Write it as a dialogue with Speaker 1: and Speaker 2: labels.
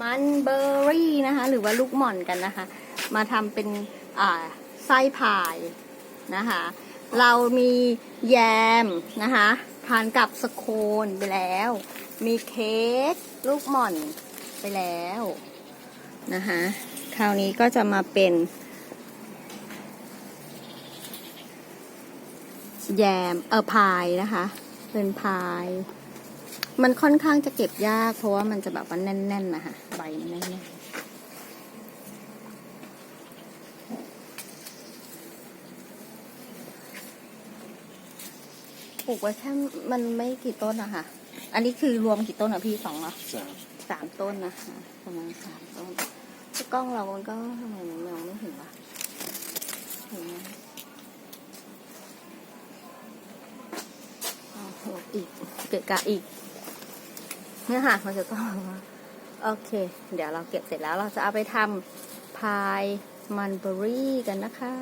Speaker 1: มันเบอร์รี่นะคะ หรือว่าลูกหม่อนกันนะคะ มาทำเป็นอ่าไส้พายนะคะ เรามีแยมนะคะทานกับสโคนไปแล้ว มีเค้กลูกหม่อนไปแล้วนะคะคราวนี้ก็จะมาเป็นแยมเออพายนะคะ เป็นพาย มันค่อนข้างจะเก็บยาก เพราะว่ามันจะแบบว่าแน่นๆนะคะใบมันแน่นๆปลูกไว้แค่มันไม่กี่ต้นอะค่ะ อันนี้คือรวมกี่ต้นอะพี่สองเหรอ
Speaker 2: สาม
Speaker 1: สามต้นนะคะประมาณสามต้นกล้องเรามันก็ทำไมมันมองไม่เห็นวะเห็นไหม อีก เกะกะอีกเนี่ยค่ะมันจะต้องโอเค เดี๋ยวเราเก็บเสร็จแล้วเราจะเอาไปทำพายมันเบอรี่กันนะคะ